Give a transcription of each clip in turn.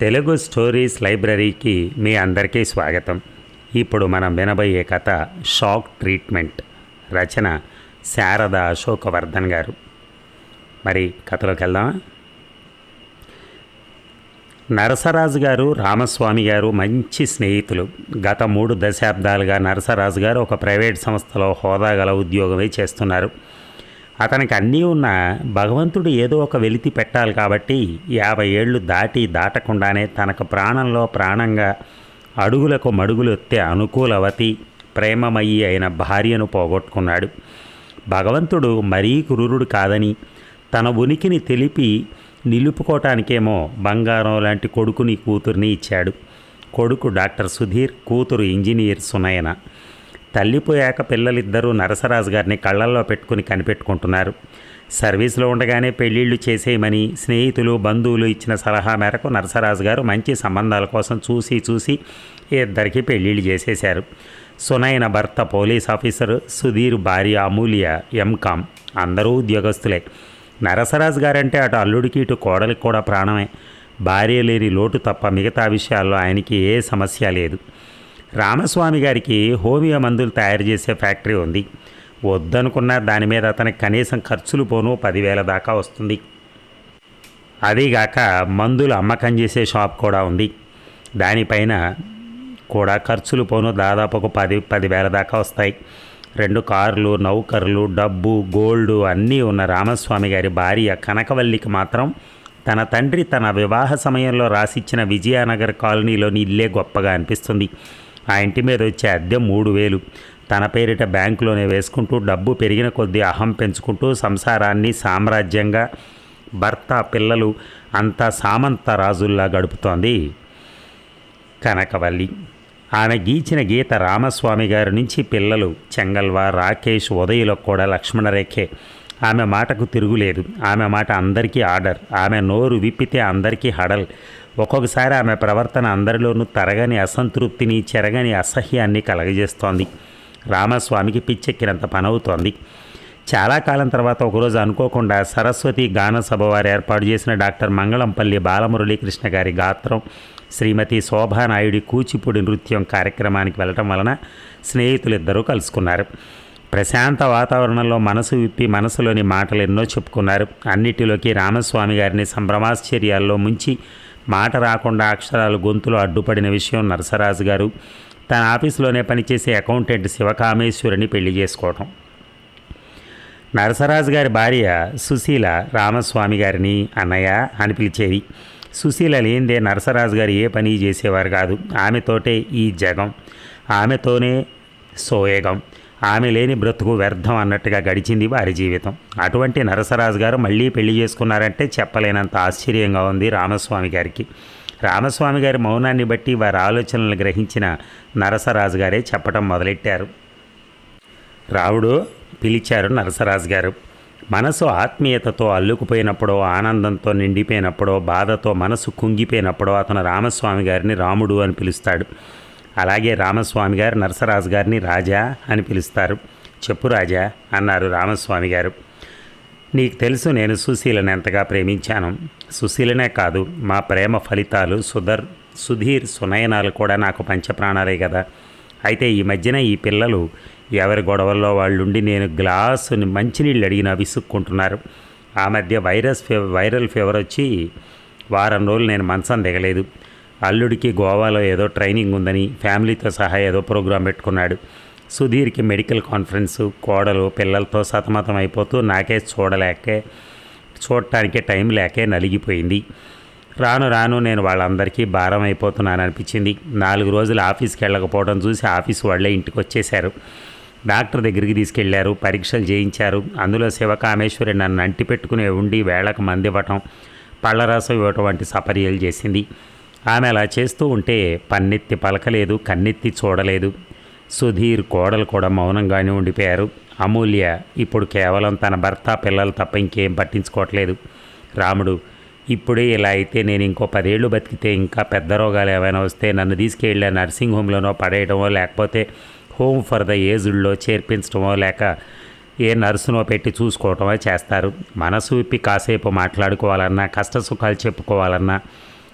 Telugu stories లైబ్రరీకి మీ అందరికీ స్వాగతం. ఇప్పుడు మనం వినబోయే కథ షాక్ ట్రీట్మెంట్. రచన శారద అశోకవర్ధన్ గారు. మరి కథలోకి వెళ్దామా? నరసరాజు గారు రామస్వామి గారు మంచి స్నేహితులు. గత మూడు దశాబ్దాలుగా నరసరాజు గారు ఒక ప్రైవేట్ సంస్థలో హోదా గల ఉద్యోగమే చేస్తున్నారు. అతనికి అన్నీ ఉన్న భగవంతుడు ఏదో ఒక వెలితి పెట్టాలి కాబట్టి యాభై ఏళ్ళు దాటి దాటకుండానే తనకు ప్రాణంలో ప్రాణంగా అడుగులకు మడుగులు ఎత్తే అనుకూలవతి ప్రేమమయ్యి అయిన భార్యను పోగొట్టుకున్నాడు. భగవంతుడు మరీ క్రూరుడు కాదని తన ఉనికిని తెలిపి నిలుపుకోవటానికేమో బంగారం లాంటి కొడుకుని కూతుర్ని ఇచ్చాడు. కొడుకు డాక్టర్ సుధీర్ కూతురు ఇంజనీర్ సునయన. తల్లిపోయాక పిల్లలిద్దరూ నరసరాజు గారిని కళ్ళల్లో పెట్టుకుని కనిపెట్టుకుంటున్నారు. సర్వీస్లో ఉండగానే పెళ్ళిళ్ళు చేసేయమని స్నేహితులు బంధువులు ఇచ్చిన సలహా మేరకు నరసరాజు గారు మంచి సంబంధాల కోసం చూసి చూసి ఇద్దరికి పెళ్ళిళ్ళు చేసేశారు. సునయన భర్త పోలీస్ ఆఫీసర్ సుధీర్ భార్య అమూల్య ఎంకామ్ అందరూ ఉద్యోగస్తులే. నరసరాజు గారంటే అటు అల్లుడికి ఇటు కోడలికి కూడా ప్రాణమే. భార్య లేని లోటు తప్ప మిగతా విషయాల్లో ఆయనకి ఏ సమస్య లేదు. రామస్వామి గారికి హోమియో మందులు తయారు చేసే ఫ్యాక్టరీ ఉంది. వద్దనుకున్న దాని మీద అతనికి కనీసం ఖర్చులు పోను పదివేల దాకా వస్తుంది. అదీగాక మందులు అమ్మకం చేసే షాప్ కూడా ఉంది. దానిపైన కూడా ఖర్చులు పోను దాదాపు ఒక పది పదివేల దాకా వస్తాయి. రెండు కార్లు నౌకర్లు డబ్బు గోల్డ్ అన్నీ ఉన్న రామస్వామి గారి భార్య కనకవల్లికి మాత్రం తన తండ్రి తన వివాహ సమయంలో రాసిచ్చిన విజయనగర్ కాలనీలోని ఇల్లే గొప్పగా అనిపిస్తుంది. ఆ ఇంటి మీద వచ్చే అద్దె మూడు వేలు. తన పేరిట బ్యాంకులోనే వేసుకుంటూ డబ్బు పెరిగిన కొద్దీ అహం పెంచుకుంటూ సంసారాన్ని సామ్రాజ్యంగా భర్త పిల్లలు అంతా సామంత రాజుల్లా గడుపుతోంది కనకవల్లి. ఆమె గీచిన గీత రామస్వామి గారి నుంచి పిల్లలు చెంగల్వ రాకేష్ ఉదయలకు కూడా లక్ష్మణరేఖే ఆమె మాటకు తిరుగులేదు. ఆమె మాట అందరికీ ఆర్డర్. ఆమె నోరు విప్పితే అందరికీ హడల్. ఒక్కొక్కసారి ఆమె ప్రవర్తన అందరిలోనూ తరగని అసంతృప్తిని చెరగని అసహ్యాన్ని కలగజేస్తోంది. రామస్వామికి పిచ్చెక్కినంత పనవుతోంది. చాలా కాలం తర్వాత ఒకరోజు అనుకోకుండా సరస్వతి గాన సభ వారు ఏర్పాటు చేసిన డాక్టర్ మంగళంపల్లి బాలమురళీకృష్ణ గారి గాత్రం శ్రీమతి శోభానాయుడి కూచిపూడి నృత్యం కార్యక్రమానికి వెళ్ళటం వలన స్నేహితులిద్దరూ కలుసుకున్నారు. ప్రశాంత వాతావరణంలో మనసు విప్పి మనసులోని మాటలు ఎన్నో చెప్పుకున్నారు. అన్నిటిలోకి రామస్వామి గారిని సంభ్రమాశ్చర్యాల్లో ముంచి మాట రాకుండా అక్షరాలు గొంతులో అడ్డుపడిన విషయం నరసరాజు గారు. తన ఆఫీసులోనే పనిచేసే అకౌంటెంట్ శివకామేశ్వరిని పెళ్ళి చేసుకోవటం. నరసరాజు గారి భార్య సుశీల రామస్వామి గారిని అన్నయ్య అని పిలిచేది. సుశీల లేనిదే నరసరాజు గారు ఏ పని చేసేవారు కాదు. ఆమెతోటే ఈ జగం. ఆమెతోనే సోయగం. ఆమె లేని బ్రతుకు వ్యర్థం అన్నట్టుగా గడిచింది వారి జీవితం. అటువంటి నరసరాజు గారు మళ్ళీ పెళ్ళి చేసుకున్నారంటే చెప్పలేనంత ఆశ్చర్యంగా ఉంది రామస్వామి గారికి. రామస్వామి గారి మౌనాన్ని బట్టి వారి ఆలోచనలు గ్రహించిన నరసరాజు గారే చెప్పడం మొదలెట్టారు. రావుడు పిలిచారు నరసరాజు గారు. మనసు ఆత్మీయతతో అల్లుకుపోయినప్పుడో ఆనందంతో నిండిపోయినప్పుడో బాధతో మనసు కుంగిపోయినప్పుడో అతను రామస్వామి గారిని రాముడు అని పిలుస్తాడు. అలాగే రామస్వామి గారు నరసరాజు గారిని రాజా అని పిలుస్తారు. చెప్పు రాజా అన్నారు రామస్వామి గారు. నీకు తెలుసు నేను సుశీలను ఎంతగా ప్రేమించాను. సుశీలనే కాదు మా ప్రేమ ఫలితాలు సుధర్ సుధీర్ సునయనాలు కూడా నాకు పంచప్రాణాలే కదా. అయితే ఈ మధ్యన ఈ పిల్లలు ఎవరి గొడవల్లో వాళ్ళుండి నేను గ్లాసుని మంచినీళ్ళు అడిగిన విసుక్కుంటున్నారు. ఆ మధ్య వైరస్ ఫీ వైరల్ ఫీవర్ వచ్చి వారం రోజులు నేను మంచం దిగలేదు. అల్లుడికి గోవాలో ఏదో ట్రైనింగ్ ఉందని ఫ్యామిలీతో సహా ఏదో ప్రోగ్రాం పెట్టుకున్నాడు. సుధీర్కి మెడికల్ కాన్ఫరెన్స్ కోడలు పిల్లలతో సతమతం అయిపోతూ నాకే చూడలేకే చూడటానికే టైం లేకే నలిగిపోయింది. రాను రాను నేను వాళ్ళందరికీ భారం అయిపోతున్నాను అనిపించింది నాలుగు రోజులు ఆఫీస్కి వెళ్ళకపోవడం చూసి ఆఫీస్ వాళ్ళే ఇంటికి వచ్చేశారు. డాక్టర్ దగ్గరికి తీసుకెళ్ళారు పరీక్షలు చేయించారు. అందులో శివకామేశ్వరి నన్ను అంటి పెట్టుకునే ఉండి వేళకు మంది ఇవ్వటం పళ్ళరసం ఇవ్వటం వంటి సపర్యలు చేసింది. ఆమె అలా చేస్తూ ఉంటే పన్నెత్తి పలకలేదు కన్నెత్తి చూడలేదు. సుధీర్ కోడలు కూడా మౌనంగానే ఉండిపోయారు. అమూల్య ఇప్పుడు కేవలం తన భర్త పిల్లలు తప్ప ఇంకేం పట్టించుకోవట్లేదు. రాముడు ఇప్పుడే ఇలా అయితే నేను ఇంకో పదేళ్ళు బతికితే ఇంకా పెద్ద రోగాలు ఏమైనా వస్తే నన్ను తీసుకెళ్ళి నర్సింగ్ హోమ్లోనో పడేయడమో లేకపోతే హోమ్ ఫర్ ద ఏజ్డ్లో చేర్పించడమో లేక ఏ నర్సునో పెట్టి చూసుకోవటమో చేస్తారు. మనసు విప్పి కాసేపు మాట్లాడుకోవాలన్నా కష్ట సుఖాలు చెప్పుకోవాలన్నా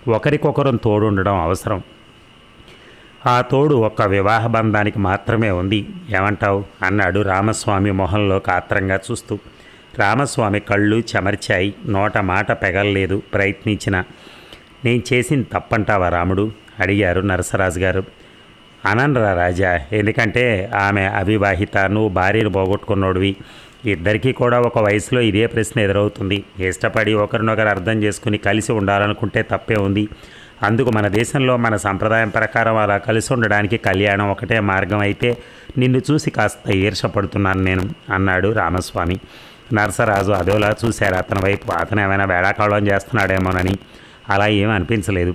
ఒకరికొకరం తోడుండడం అవసరం. ఆ తోడు ఒక్క వివాహ బంధానికి మాత్రమే ఉంది. ఏమంటావు? అన్నాడు రామస్వామి మొహంలో కాత్రంగా చూస్తూ. రామస్వామి కళ్ళు చెమర్చాయి. నోట మాట పెగల్లేదు. ప్రయత్నించిన నేను చేసింది తప్పంటావా రాముడు? అడిగారు నరసరాజు గారు. అననరా రాజా ఎందుకంటే ఆమె అవివాహిత. నువ్వు భార్యను పోగొట్టుకున్నోడివి. ఇద్దరికీ కూడా ఒక వయసులో ఇదే ప్రశ్న ఎదురవుతుంది. ఇష్టపడి ఒకరినొకరు అర్థం చేసుకుని కలిసి ఉండాలనుకుంటే తప్పే ఉంది. అందుకు మన దేశంలో మన సంప్రదాయం ప్రకారం అలా కలిసి ఉండడానికి కళ్యాణం ఒకటే మార్గం అయితే నిన్ను చూసి కాస్త ఈర్షపడుతున్నాను నేను అన్నాడు రామస్వామి. నరసరాజు అదోలా చూశారు. అతని వైపు అతను ఏమైనా వేళాకాలం చేస్తున్నాడేమోనని. అలా ఏమీ అనిపించలేదు.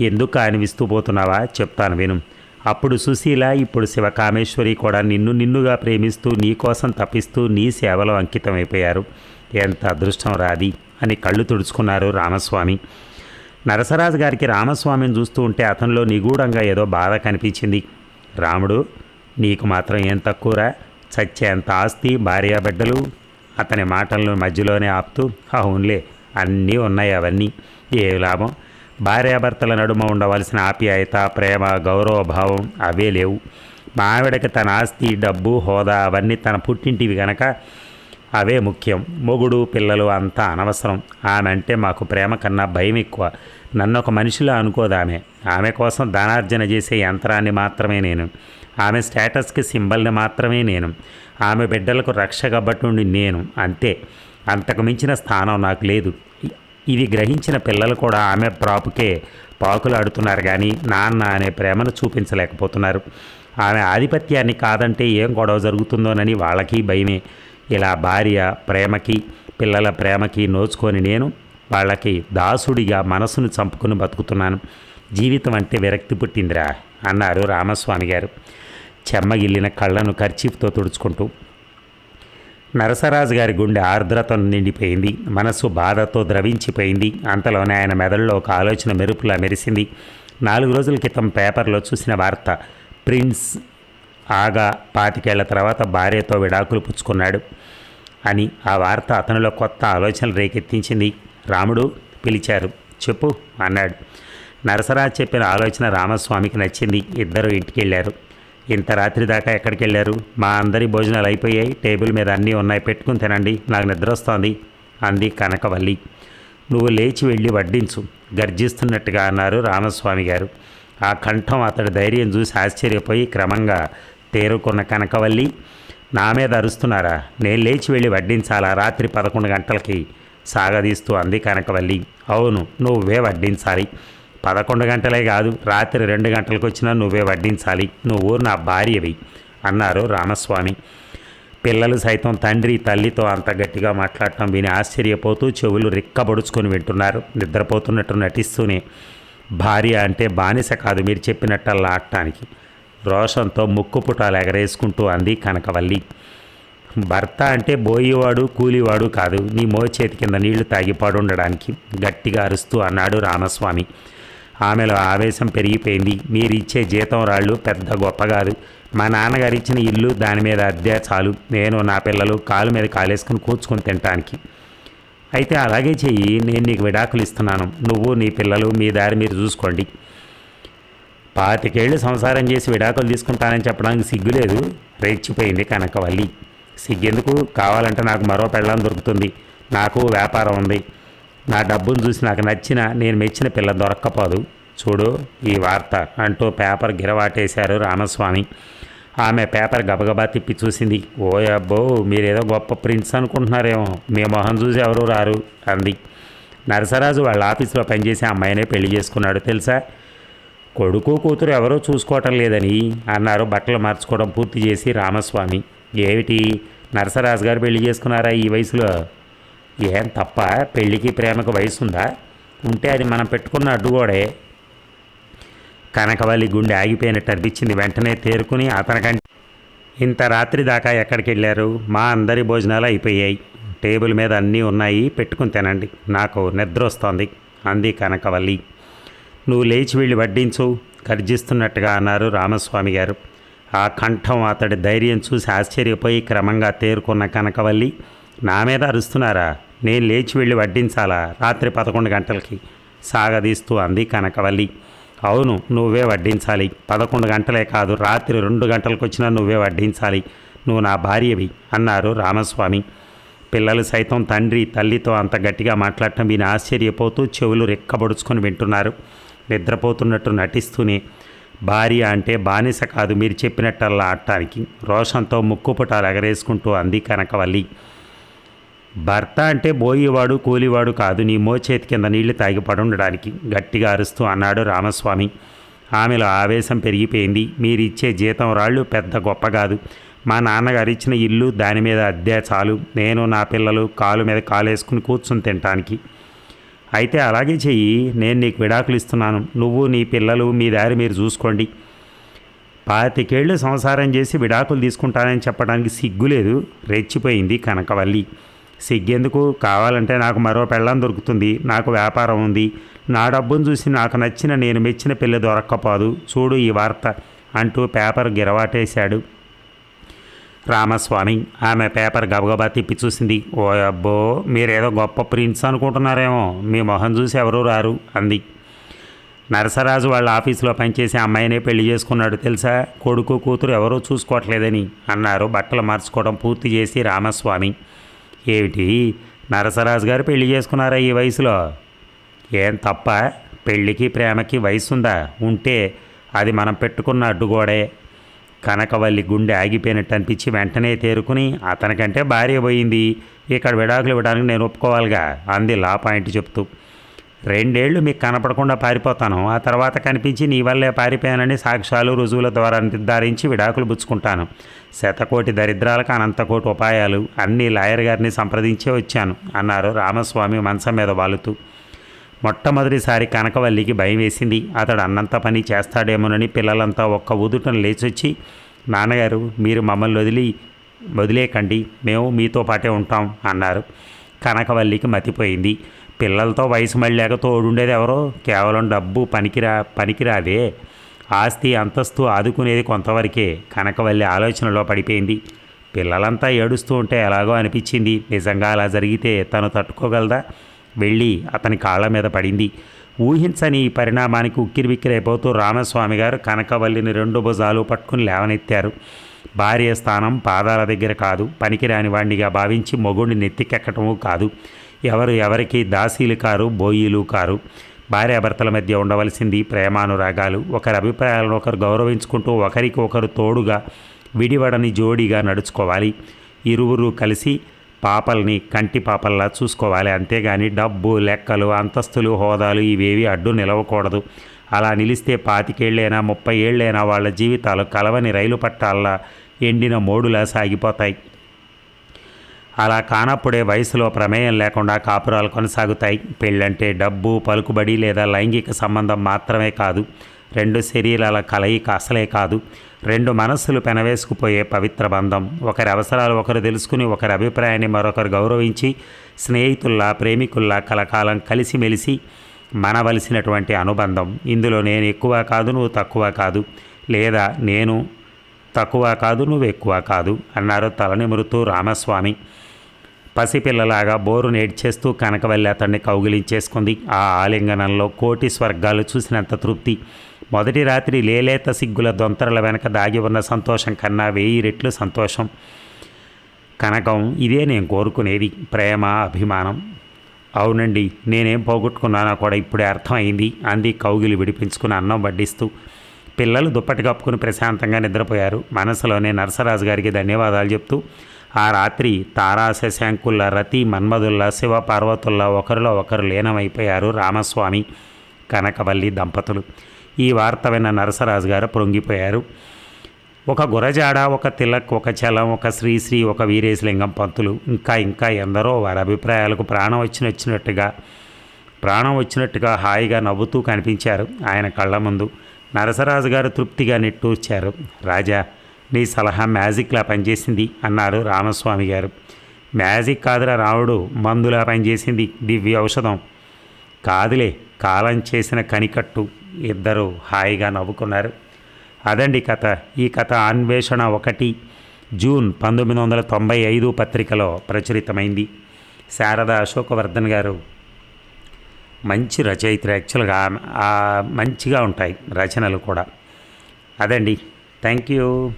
ఎందుకు అనిపిస్తూ పోతున్నావా? చెప్తాను విను. అప్పుడు సుశీల ఇప్పుడు శివకామేశ్వరి కూడా నిన్ను నిన్నుగా ప్రేమిస్తూ నీ కోసం తప్పిస్తూ నీ సేవలో అంకితమైపోయారు. ఎంత అదృష్టం రాది అని కళ్ళు తుడుచుకున్నారు రామస్వామి. నరసరాజు గారికి రామస్వామిని చూస్తూ ఉంటే అతనిలో నిగూఢంగా ఏదో బాధ కనిపించింది. రాముడు నీకు మాత్రం ఏం తక్కువరా? చచ్చేంత ఆస్తి భార్యాబిడ్డలు అతని మాటలను మధ్యలోనే ఆపుతూ అవునులే అన్నీ ఉన్నాయి అవన్నీ. ఏ లాభం? భార్యాభర్తల నడుమ ఉండవలసిన ఆప్యాయత ప్రేమ గౌరవ భావం అవే లేవు. మా ఆవిడకి తన ఆస్తి డబ్బు హోదా అవన్నీ తన పుట్టింటివి గనక అవే ముఖ్యం. మొగుడు పిల్లలు అంతా అనవసరం. ఆమె అంటే మాకు ప్రేమ కన్నా భయం ఎక్కువ. నన్ను ఒక మనిషిలా అనుకోదామె. ఆమె కోసం ధనార్జన చేసే యంత్రాన్ని మాత్రమే నేను. ఆమె స్టేటస్కి సింబల్ని మాత్రమే నేను. ఆమె బిడ్డలకు రక్షగబట్టుండి నేను. అంతే. అంతకు మించిన స్థానం నాకు లేదు. ఇది గ్రహించిన పిల్లలు కూడా ఆమె ప్రాపుకే పాకులాడుతున్నారు కానీ నాన్న అనే ప్రేమను చూపించలేకపోతున్నారు. ఆమె ఆధిపత్యాన్ని కాదంటే ఏం గొడవ జరుగుతుందోనని వాళ్ళకి భయమే. ఇలా భార్య ప్రేమకి పిల్లల ప్రేమకి నోచుకొని నేను వాళ్ళకి దాసుడిగా మనసును చంపుకుని బతుకుతున్నాను. జీవితం అంటే విరక్తి పుట్టిందిరా అన్నారు రామస్వామి గారు. చెమ్మగిల్లిన కళ్ళను ఖర్చీఫ్తో తుడుచుకుంటూ నరసరాజు గారి గుండె ఆర్ద్రతను నిండిపోయింది. మనసు బాధతో ద్రవించిపోయింది. అంతలోనే ఆయన మెదడులో ఒక ఆలోచన మెరుపులా మెరిసింది. నాలుగు రోజుల క్రితం పేపర్లో చూసిన వార్త ప్రిన్స్ ఆగా పాతికేళ్ళ తర్వాత భార్యతో విడాకులు పుచ్చుకున్నాడు అని ఆ వార్త అతనిలో కొత్త ఆలోచనలు రేకెత్తించింది. రాముడు పిలిచారు. చెప్పు అన్నాడు. నరసరాజు చెప్పిన ఆలోచన రామస్వామికి నచ్చింది. ఇద్దరు ఇంటికి వెళ్ళారు ఇంత రాత్రి దాకా ఎక్కడికి వెళ్ళారు మా అందరి భోజనాలు అయిపోయాయి. టేబుల్ మీద అన్నీ ఉన్నాయి. పెట్టుకుని తినండి. నాకు నిద్ర వస్తోంది. అంది కనకవల్లి. నువ్వు లేచి వెళ్ళి వడ్డించు. గర్జిస్తున్నట్టుగా అన్నారు రామస్వామి గారు. ఆ కంఠం అతడి ధైర్యం చూసి ఆశ్చర్యపోయి క్రమంగా తేరుకున్న కనకవల్లి నా మీద అరుస్తున్నారా? నేను లేచి వెళ్ళి వడ్డించాలా? రాత్రి పదకొండు గంటలకి సాగదీస్తూ అంది కనకవల్లి. అవును నువ్వే వడ్డించాలి. పదకొండు గంటలే కాదు రాత్రి రెండు గంటలకు వచ్చినా నువ్వే వడ్డించాలి. నువ్వు నా భార్యవి అన్నారు రామస్వామి. పిల్లలు సైతం తండ్రి తల్లితో అంత గట్టిగా మాట్లాడటం విని ఆశ్చర్యపోతూ చెవులు రిక్కబడుచుకొని వింటున్నారు. నిద్రపోతున్నట్టు నటిస్తూనే భార్య అంటే బానిస కాదు మీరు చెప్పినట్టల్లా ఆడటానికి. రోషంతో ముక్కు పుటాలు ఎగరేసుకుంటూ అంది కనకవల్లి. భర్త అంటే బోయేవాడు కూలివాడు కాదు నీ మోచేతి కింద నీళ్ళు తాగి పడుండడానికి గట్టిగా అరుస్తూ అన్నాడు రామస్వామి. ఆమెలో ఆవేశం పెరిగిపోయింది. మీరిచ్చే జీతం రాళ్ళు పెద్ద గొప్ప కాదు. మా నాన్నగారు ఇచ్చిన ఇల్లు దాని మీద అద్దె చాలు. నేను నా పిల్లలు కాలు మీద కాలేసుకుని కూర్చుకొని తినటానికి. అయితే అలాగే చెయ్యి నేను నీకు విడాకులు ఇస్తున్నాను. నువ్వు నీ పిల్లలు మీ దారి మీరు చూసుకోండి. పాతికేళ్ళు సంసారం చేసి విడాకులు తీసుకుంటానని చెప్పడానికి సిగ్గులేదు రెచ్చిపోయింది కనకవల్లి. సిగ్గెందుకు? కావాలంటే నాకు మరో పెళ్ళం దొరుకుతుంది. నాకు వ్యాపారం ఉంది. నా డబ్బును చూసి నాకు నచ్చిన నేను మెచ్చిన పిల్ల దొరక్కపోదు. చూడు ఈ వార్త అంటూ పేపర్ గిరవాటేశారు రామస్వామి. ఆమె పేపర్ గబగబా తిప్పి చూసింది. ఓ అబ్బో మీరేదో గొప్ప ప్రిన్స్ అనుకుంటున్నారేమో. మీ మొహం చూసి ఎవరు రారు? అంది. నరసరాజు వాళ్ళ ఆఫీసులో పనిచేసే అమ్మాయినే పెళ్ళి చేసుకున్నాడు తెలుసా? కొడుకు కూతురు ఎవరో చూసుకోవటం లేదని అన్నారు బట్టలు మార్చుకోవడం పూర్తి చేసి రామస్వామి. ఏమిటి? నరసరాజు గారు పెళ్ళి చేసుకున్నారా ఈ వయసులో? ఏం తప్ప? పెళ్ళికి ప్రేమకు వయసు ఉందా ఉంటే అది మనం పెట్టుకున్న అడ్డుగోడే. కనకవల్లి గుండె ఆగిపోయినట్టు అనిపించింది. వెంటనే తేరుకుని అతనికంటే ఇంత రాత్రి దాకా ఎక్కడికి వెళ్ళారు మా అందరి భోజనాలు అయిపోయాయి. టేబుల్ మీద అన్నీ ఉన్నాయి. పెట్టుకుని తినండి. నాకు నిద్ర వస్తోంది అంది కనకవల్లి. నువ్వు లేచి వెళ్ళి వడ్డించు. గర్జిస్తున్నట్టుగా అన్నారు రామస్వామి గారు. ఆ కంఠం అతడి ధైర్యం చూసి ఆశ్చర్యపోయి క్రమంగా తేరుకున్న కనకవల్లి నా మీద అరుస్తున్నారా? నేను లేచి వెళ్ళి వడ్డించాలా? రాత్రి పదకొండు గంటలకి సాగదీస్తూ అంది కనకవల్లి. అవును నువ్వే వడ్డించాలి. పదకొండు గంటలే కాదు రాత్రి రెండు గంటలకు వచ్చినా నువ్వే వడ్డించాలి. నువ్వు నా భార్యవి అన్నారు రామస్వామి. పిల్లలు సైతం తండ్రి తల్లితో అంత గట్టిగా మాట్లాడటం విని ఆశ్చర్యపోతూ చెవులు రెక్కబడుచుకొని వింటున్నారు. నిద్రపోతున్నట్టు నటిస్తూనే భార్య అంటే బానిస కాదు మీరు చెప్పినట్టల్లా ఆడటానికి. రోషంతో ముక్కుపుటాలు ఎగరేసుకుంటూ అంది కనకవల్లి. భర్త అంటే బోయేవాడు కూలివాడు కాదు. నీ మోచేతి కింద నీళ్ళు తాగి పడుండడానికి గట్టిగా అరుస్తూ అన్నాడు రామస్వామి. ఆమెలో ఆవేశం పెరిగిపోయింది. మీరిచ్చే జీతం రాళ్ళు పెద్ద గొప్ప కాదు. మా నాన్నగారు ఇచ్చిన ఇల్లు దాని మీద అద్దె చాలు. నేను నా పిల్లలు కాలు మీద కాలేసుకుని కూర్చుని తినటానికి అయితే అలాగే చెయ్యి. నేను నీకు విడాకులు ఇస్తున్నాను. నువ్వు నీ పిల్లలు మీ దారి మీరు చూసుకోండి. పాతికేళ్ళు సంసారం చేసి విడాకులు తీసుకుంటానని చెప్పడానికి సిగ్గులేదు. రెచ్చిపోయింది కనకవల్లి. సిగ్గెందుకు కావాలంటే నాకు మరో పెళ్ళం దొరుకుతుంది నాకు వ్యాపారం ఉంది. నా డబ్బును చూసి నాకు నచ్చిన నేను మెచ్చిన పెళ్ళి దొరక్కపోదు. చూడు ఈ వార్త అంటూ పేపర్ గిరవాటేశాడు. రామస్వామి ఆమె పేపర్ గబగబా తిప్పి చూసింది. ఓ అబ్బో మీరేదో గొప్ప ప్రిన్స్ అనుకుంటున్నారేమో. మీ మొహం చూసి ఎవరూ రారు అంది. నరసరాజు వాళ్ళ ఆఫీసులో పనిచేసే అమ్మాయినే పెళ్ళి చేసుకున్నాడు తెలుసా? కొడుకు కూతురు ఎవరూ చూసుకోవట్లేదని అన్నారు. బట్టలు మార్చుకోవడం పూర్తి చేసి రామస్వామి. ఏమిటి? నరసరాజు గారు పెళ్ళి చేసుకున్నారా ఈ వయసులో? ఏం తప్ప? పెళ్ళికి ప్రేమకి వయసు ఉందా ఉంటే అది మనం పెట్టుకున్న అడ్డుగోడే. కనకవల్లి గుండె ఆగిపోయినట్టు అనిపించి వెంటనే తేరుకుని అతనికంటే భార్య పోయింది. ఇక్కడ విడాకులు ఇవ్వడానికి నేను ఒప్పుకోవాలిగా అంది లా పాయింట్ చెప్తూ. రెండేళ్ళు మీకు కనపడకుండా పారిపోతాను. ఆ తర్వాత కనిపించి నీ వల్లే పారిపోయానని సాక్ష్యాలు రుజువుల ద్వారా నిర్ధారించి విడాకులు పుచ్చుకుంటాను. శతకోటి దరిద్రాలకు అనంతకోటి ఉపాయాలు అన్ని లాయర్ గారిని సంప్రదించే వచ్చాను అన్నారు రామస్వామి మంచం మీద వాలుతూ. మొట్టమొదటిసారి కనకవల్లికి భయం వేసింది. అతడు అన్నంత పని చేస్తాడేమోనని పిల్లలంతా ఒక్క ఉదుటను లేచొచ్చి నాన్నగారు మీరు మమ్మల్ని వదిలి వదిలేకండి మేము మీతో పాటే ఉంటాం అన్నారు. కనకవల్లికి మతిపోయింది. పిల్లలతో వయసు మళ్ళాక తోడుండేది ఎవరో? కేవలం డబ్బు పనికిరా పనికిరాదే. ఆస్తి అంతస్తు ఆదుకునేది కొంతవరకే. కనకవల్లి ఆలోచనలో పడిపోయింది. పిల్లలంతా ఏడుస్తూ ఉంటే ఎలాగో అనిపించింది. నిజంగా అలా జరిగితే తను తట్టుకోగలదా? వెళ్ళి అతని కాళ్ళ మీద పడింది. ఊహించని ఈ పరిణామానికి ఉక్కిరిబిక్కిరైపోతూ రామస్వామి గారు కనకవల్లిని రెండు భుజాలు పట్టుకుని లేవనెత్తారు. భార్య స్థానం పాదాల దగ్గర కాదు. పనికిరాని వాణ్ణిగా భావించి మొగుడిని నెత్తికెక్కటము కాదు. ఎవరు ఎవరికి దాసీలు కారు బోయిలు కారు భార్యాభర్తల మధ్య ఉండవలసింది ప్రేమానురాగాలు. ఒకరి అభిప్రాయాలను ఒకరు గౌరవించుకుంటూ ఒకరికి ఒకరు తోడుగా విడివడని జోడిగా నడుచుకోవాలి. ఇరువురు కలిసి పాపల్ని కంటి పాపల్లా చూసుకోవాలి. అంతేగాని డబ్బు లెక్కలు అంతస్తులు హోదాలు ఇవేవి అడ్డు నిలవకూడదు. అలా నిలిస్తే పాతికేళ్ళైనా ముప్పై ఏళ్ళైనా వాళ్ళ జీవితాలు కలవని రైలు పట్టాల్లా ఎండిన మోడులా సాగిపోతాయి. అలా కానప్పుడే వయసులో ప్రమేయం లేకుండా కాపురాలు కొనసాగుతాయి. పెళ్ళంటే డబ్బు పలుకుబడి లేదా లైంగిక సంబంధం మాత్రమే కాదు. రెండు శరీరాల కలయిక అసలే కాదు. రెండు మనస్సులు పెనవేసుకుపోయే పవిత్ర బంధం. ఒకరి అవసరాలు ఒకరు తెలుసుకుని ఒకరి అభిప్రాయాన్ని మరొకరు గౌరవించి స్నేహితుల్లా ప్రేమికుల్లా కలకాలం కలిసిమెలిసి మనవలసినటువంటి అనుబంధం. ఇందులో నేను ఎక్కువ కాదు నువ్వు తక్కువ కాదు. లేదా నేను తక్కువ కాదు నువ్వు ఎక్కువ కాదు అన్నారు తలనిమురుతూ రామస్వామి. పసిపిల్లలాగా బోరు నేడ్చేస్తూ కనకవల్లి అతన్ని కౌగిలించేసుకుంది. ఆ ఆలింగనంలో కోటి స్వర్గాలు చూసినంత తృప్తి. మొదటి రాత్రి లేలేత సిగ్గుల దొంతరల వెనక దాగి ఉన్న సంతోషం కన్నా వెయ్యి రెట్లు సంతోషం. కనకం ఇదే నేను కోరుకునేది. ప్రేమ అభిమానం. అవునండి నేనేం పోగొట్టుకున్నానో కూడా ఇప్పుడే అర్థమైంది అంది కౌగిలి విడిపించుకుని అన్నం వడ్డిస్తూ. పిల్లలు దుప్పటి కప్పుకుని ప్రశాంతంగా నిద్రపోయారు. మనసులోనే నరసరాజు గారికి ధన్యవాదాలు చెప్తూ ఆ రాత్రి తారా శశాంకుల్లా రతి మన్మధుల్లా శివపార్వతుల్లా ఒకరిలో ఒకరు లీనమైపోయారు రామస్వామి కనకవల్లి దంపతులు. ఈ వార్త విన్న నరసరాజు గారు పొంగిపోయారు ఒక గురజాడ ఒక తిలక్ ఒక చలం ఒక శ్రీశ్రీ ఒక వీరేశలింగం పంతులు. ఇంకా ఇంకా ఎందరో వారి అభిప్రాయాలకు ప్రాణం వచ్చిన వచ్చినట్టుగా ప్రాణం వచ్చినట్టుగా హాయిగా నవ్వుతూ కనిపించారు ఆయన కళ్ళ ముందు. నరసరాజు గారు తృప్తిగా నిట్టూర్చారు. రాజా నీ సలహా మ్యాజిక్లా పనిచేసింది అన్నారు రామస్వామి గారు. మ్యాజిక్ కాదురా రావుడు మందులా పనిచేసింది దివ్య ఔషధం. కాదులే కాలం చేసిన కనికట్టు ఇద్దరు హాయిగా నవ్వుకున్నారు. అదండి కథ. ఈ కథ అన్వేషణ ఒకటి. జూన్ పంతొమ్మిది వందల తొంభై ఐదు పత్రికలో ప్రచురితమైంది. శారద అశోకవర్ధన్ గారు మంచి రచయిత్రి యాక్చువల్గా మంచిగా ఉంటాయి రచనలు కూడా. అదండి. Thank you.